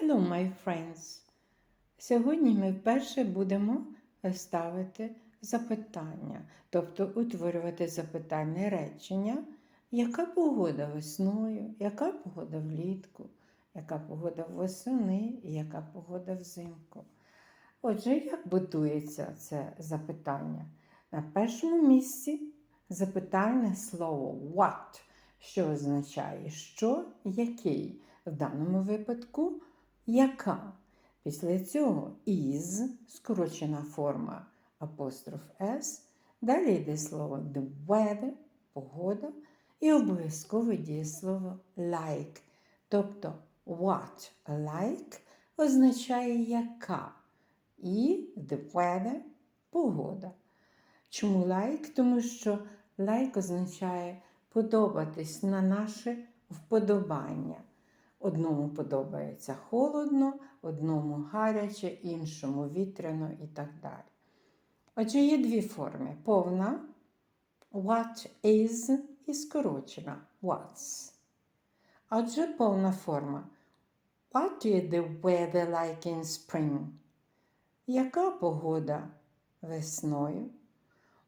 Hello, my friends! Сьогодні ми вперше будемо ставити запитання, тобто утворювати запитальне речення, яка погода весною, яка погода влітку, яка погода восени яка погода взимку. Отже, як будується це запитання? На першому місці запитальне слово what, що означає що, який. В даному випадку яка. Після цього is, скорочена форма апостроф S. Далі йде слово the weather, погода, і обов'язково дієслово like. Тобто what like означає яка. І the weather погода. Чому like? Тому що like означає подобатись на наше вподобання. Одному подобається холодно, одному гаряче, іншому вітряно і так далі. Отже, є дві форми: повна what is і скорочена what's. Отже, повна форма. What is the weather like in spring? Яка погода весною?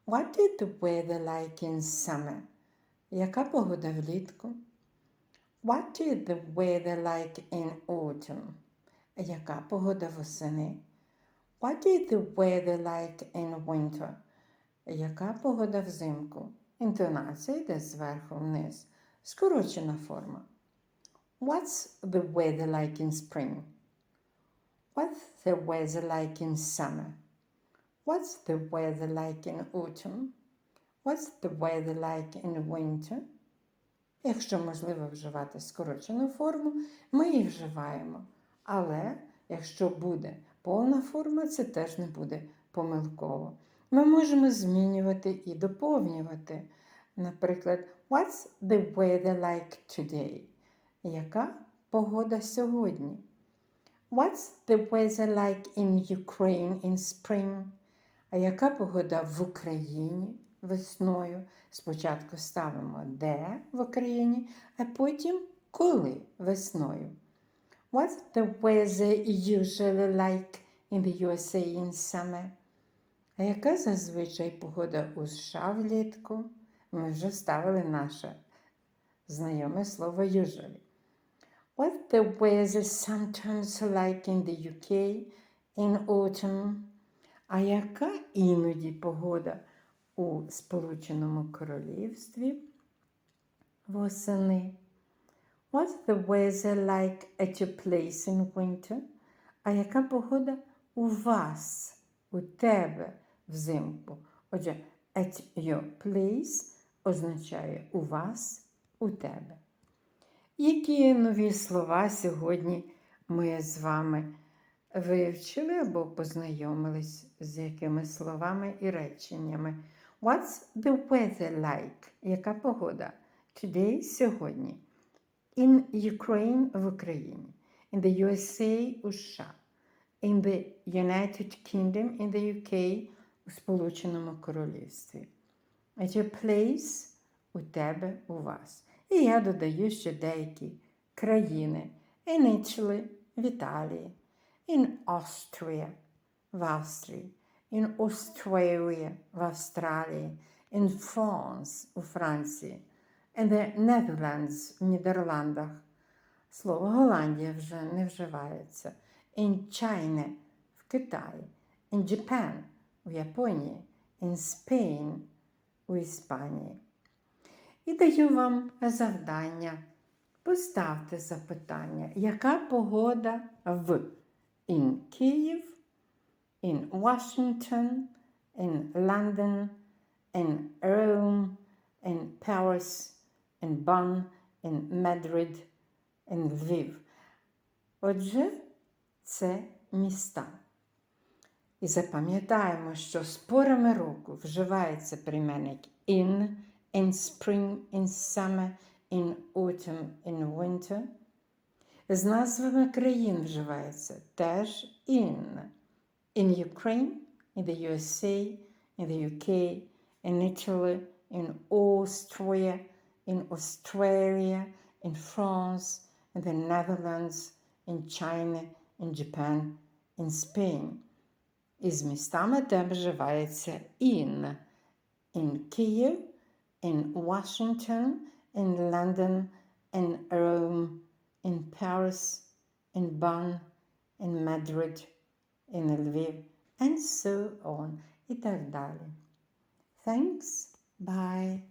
What is the weather like in summer? Яка погода влітку? What is the weather like in autumn? Яка погода восени? What is the weather like in winter? Яка погода взимку? Інтонація йде зверху вниз. Скорочена форма. What's the weather like in spring? What's the weather like in summer? What's the weather like in autumn? What's the weather like in winter? Якщо можливо вживати скорочену форму, ми її вживаємо. Але якщо буде повна форма, це теж не буде помилково. Ми можемо змінювати і доповнювати. Наприклад, What's the weather like today? Яка погода сьогодні? What's the weather like in Ukraine in spring? А яка погода в Україні весною? Спочатку ставимо де в Україні, а потім коли весною. What's the weather usually like in the USA in summer? А яка зазвичай погода у США влітку? Ми вже ставили наше знайоме слово usually. What's the weather sometimes like in the UK in autumn? А яка іноді погода у Сполученому Королівстві восени? What's the weather like at your place in winter? А яка погода у вас, у тебе взимку? Отже, at your place означає у вас, у тебе. Які нові слова сьогодні ми з вами вивчили або познайомились з якими словами і реченнями? What's the weather like? Яка погода? Today сьогодні. In Ukraine в Україні. In the USA у США. In the United Kingdom in the UK у Сполученому Королівстві. At your place у тебе, у вас. І я додаю ще деякі країни. In Italy в Італії. In Austria в Австрії. In Australia в Австралії. In France у Франції. In the Netherlands в Нідерландах. Слово Голландія вже не вживається. In China в Китаї. In Japan у Японії. In Spain у Іспанії. І даю вам завдання. Поставте запитання, яка погода в in Київ, in Washington, in London, in Rome, in Paris, in Bonn, in Madrid, in Lviv. Отже, це міста. І запам'ятаємо, що з порами року вживається прийменник in, in spring, in summer, in autumn, in winter. З назвами країн вживається теж in. In Ukraine, in the USA, in the UK, in Italy, in Austria, in Australia, in France, in the Netherlands, in China, in Japan, in Spain. Із містами, де вживається in. In Kyiv, in Washington, in London, in Rome, in Paris, in Bonn, in Madrid, in Lviv, and so on. І так далі. Thanks. Bye.